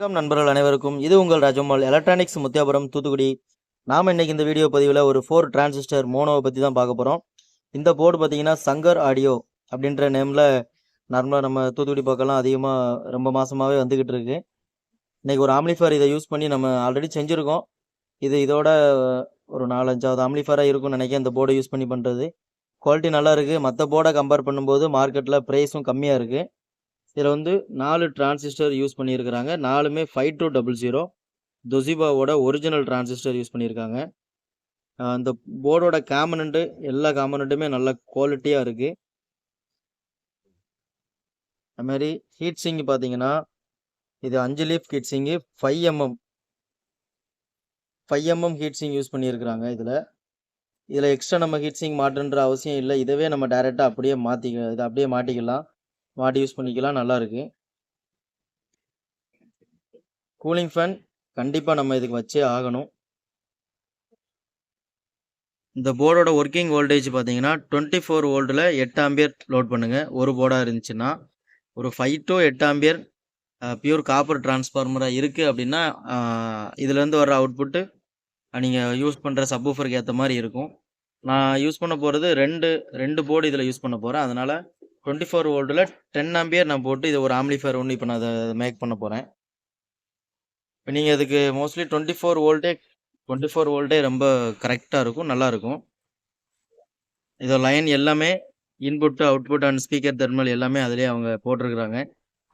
வணக்கம் நண்பர்கள் அனைவருக்கும். இது உங்கள் ராஜம்மாள் எலக்ட்ரானிக்ஸ் முத்தியாபுரம் தூத்துக்குடி. நாம் இன்னைக்கு இந்த வீடியோ பதிவில் ஒரு ஃபோர் டிரான்சிஸ்டர் மோனோவை பற்றி தான் பார்க்க போகிறோம் இந்த போர்டு பார்த்தீங்கன்னா சங்கர் ஆடியோ அப்படின்ற நேமில் நார்மலாக நம்ம தூத்துக்குடி பக்கம்லாம் அதிகமாக ரொம்ப மாதமாகவே வந்துக்கிட்டு இருக்கு. இன்றைக்கி ஒரு ஆம்லிஃபர் இதை யூஸ் பண்ணி நம்ம ஆல்ரெடி செஞ்சுருக்கோம். இது இதோட ஒரு நாலஞ்சாவது ஆம்லிஃபராக இருக்கும்னு நினைக்கிறேன். இந்த போர்டை யூஸ் பண்ணி பண்ணுறது குவாலிட்டி நல்லா இருக்குது மற்ற போர்டை கம்பேர் பண்ணும்போது மார்க்கெட்டில் ப்ரைஸும் கம்மியாக இருக்குது இதில் வந்து நாலு டிரான்சிஸ்டர் யூஸ் பண்ணியிருக்கிறாங்க நாலுமே ஃபைவ் டூ டபுள் ஜீரோ தொசிபாவோட ஒரிஜினல் டிரான்சிஸ்டர் யூஸ் பண்ணியிருக்காங்க அந்த போர்டோட காம்பனண்ட்டு எல்லா காம்பனண்ட்டுமே நல்ல குவாலிட்டியாக இருக்குது அதுமாரி ஹீட் சிங்கு பார்த்தீங்கன்னா இது அஞ்சு leaf heat sink five MM five MM heat sink use பண்ணியிருக்கிறாங்க இதில். இதில் எக்ஸ்ட்ரா நம்ம ஹீட் சிங் மாட்டுன்ற அவசியம் இல்லை. இதவே நம்ம டைரெக்டாக அப்படியே மாற்றிக்க இதை அப்படியே மாட்டிக்கலாம். மாட்டி யூஸ் பண்ணிக்கலாம் நல்லாயிருக்கு கூலிங் ஃபேன் கண்டிப்பாக நம்ம இதுக்கு வச்சே ஆகணும். இந்த போர்டோட ஒர்க்கிங் வோல்டேஜ் பார்த்தீங்கன்னா டுவெண்ட்டி ஃபோர் வோல்ட்டில் எட்டு ஆம்பியர் லோட் பண்ணுங்கள் ஒரு போர்டாக இருந்துச்சுன்னா ஒரு ஃபைவ் டு எட்டு ஆம்பியர் பியூர் காப்பர் டிரான்ஸ்ஃபார்மராக இருக்குது அப்படின்னா இதுலேருந்து வர அவுட்புட்டு நீங்கள் யூஸ் பண்ணுற சப்வூஃபருக்கு ஏற்ற மாதிரி இருக்கும். நான் யூஸ் பண்ண போகிறது ரெண்டு ரெண்டு போர்டு இதில் யூஸ் பண்ண போகிறேன் அதனால் டுவெண்ட்டி ஃபோர் வோல்ட்டில் டென் ஆம்பியர் நான் போட்டு இது ஒரு ஆம்லிஃபயர் ஒன்று இப்போ நான் அதை மேக் பண்ண போகிறேன் இப்போ நீங்கள் அதுக்கு mostly twenty four volt twenty four volt ரொம்ப கரெக்டாக இருக்கும் நல்லாயிருக்கும் இதோ லைன் எல்லாமே input output and speaker thermal எல்லாமே அதிலே அவங்க போட்டிருக்கிறாங்க.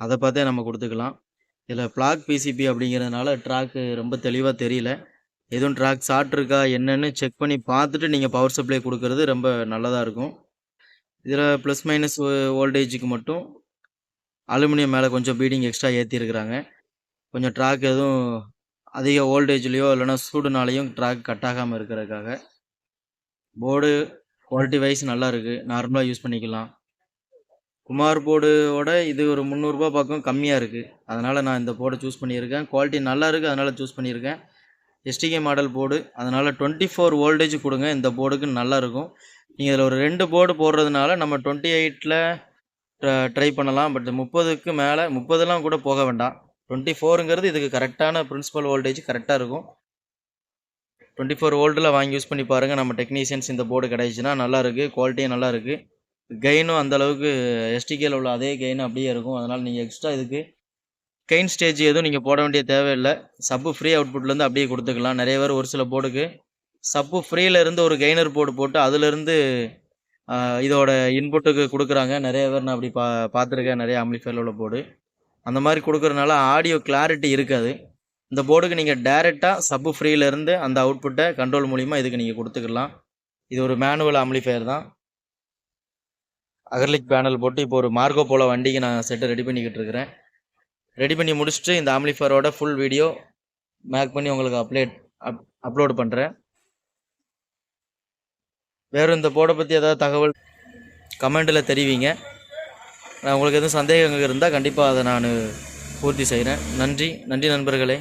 அதை பார்த்தே நம்ம கொடுத்துக்கலாம். இதில் பிளாக் பிசிபி அப்படிங்கிறதுனால ட்ராக்கு ரொம்ப தெளிவாக தெரியல. எதுவும் ட்ராக் ஷார்ட் இருக்கா என்னன்னு செக் பண்ணி பார்த்துட்டு நீங்கள் பவர் சப்ளை கொடுக்கறது ரொம்ப நல்லதாக இருக்கும். இதில் ப்ளஸ் மைனஸ் வோல்டேஜுக்கு மட்டும் அலுமினியம் மேலே கொஞ்சம் பீடிங் எக்ஸ்ட்ரா ஏற்றிருக்கிறாங்க கொஞ்சம் ட்ராக் எதுவும் அதிக வோல்டேஜ்லேயோ இல்லைனா சூடுனாலேயும் ட்ராக் கட் ஆகாமல் இருக்கிறதுக்காக. போர்டு குவாலிட்டி வைஸ் நல்லா இருக்குது நார்மலாக யூஸ் பண்ணிக்கலாம். குமார் போர்டோட இது ஒரு முந்நூறுரூபா பக்கம் கம்மியாக இருக்குது அதனால் நான் இந்த போர்டை சூஸ் பண்ணியிருக்கேன். குவாலிட்டி நல்லா இருக்குது அதனால் சூஸ் பண்ணியிருக்கேன். எஸ்டிகே மாடல் போர்டு அதனால் டுவெண்ட்டி ஃபோர் வோல்டேஜ் கொடுங்க. இந்த போர்டுக்கு நல்லா இருக்கும். நீங்கள் இதில் ஒரு ரெண்டு போர்டு போடுறதுனால நம்ம டுவெண்ட்டி எயிட்டில் ட்ரை பண்ணலாம். பட் முப்பதுக்கு மேலே முப்பதெல்லாம் கூட போக வேண்டாம். டுவெண்ட்டி ஃபோருங்கிறது இதுக்கு கரெக்டான பிரின்சிபல் வோல்டேஜ் கரெக்டாக இருக்கும். டுவெண்ட்டி ஃபோர் வோல்ட்டில் வாங்கி யூஸ் பண்ணி பாருங்கள் நம்ம டெக்னீஷியன்ஸ் இந்த போர்டு கிடைச்சுன்னா நல்லா இருக்குது குவாலிட்டியும் நல்லா இருக்குது கெயினும் அந்த அளவுக்கு எஸ்டிகேல உள்ள அதே கெயின் அப்படியே இருக்கும். அதனால் நீங்கள் எக்ஸ்ட்ரா இதுக்கு கெயின் ஸ்டேஜ் எதுவும் நீங்கள் போட வேண்டிய தேவையில்லை. சப்பு ஃப்ரீ அவுட்புட்லேருந்து அப்படியே கொடுத்துக்கலாம். நிறைய பேர் ஒரு சில போர்டுக்கு சப்பு ஃப்ரீலேருந்து ஒரு கெய்னர் போர்டு போட்டு அதுலேருந்து இதோட இன்புட்டுக்கு கொடுக்குறாங்க. நிறைய பேர் நான் அப்படி பா பார்த்துருக்கேன். நிறைய ஆம்லிஃபைல உள்ள போர்டு அந்த மாதிரி கொடுக்குறதுனால ஆடியோ கிளாரிட்டி இருக்காது. இந்த போர்டுக்கு நீங்கள் டேரெக்டாக சப்பு ஃப்ரீலேருந்து அந்த அவுட்புட்டை கண்ட்ரோல் மூலிமா இதுக்கு நீங்கள் கொடுத்துக்கலாம். இது ஒரு மேனுவல் ஆம்லிஃபையர் தான். அகர்லிக் பேனல் போட்டு இப்போ ஒரு மார்க்கோ போல வண்டிக்கு நான் செட்டை ரெடி பண்ணிக்கிட்டு இருக்கிறேன். ரெடி பண்ணி முடிச்சுட்டு இந்த ஆம்லிஃபயரோட ஃபுல் வீடியோ மேக் பண்ணி உங்களுக்கு அப்லேட் அப் அப்லோடு பண்ணுறேன் வேறு இந்த போர்டை பற்றி ஏதாவது தகவல் கமெண்டில் தெரிவிங்க. நான் உங்களுக்கு எதுவும் சந்தேகங்கள் இருந்தால் கண்டிப்பாக அதை நான் பூர்த்தி செய்கிறேன். நன்றி நன்றி நண்பர்களே.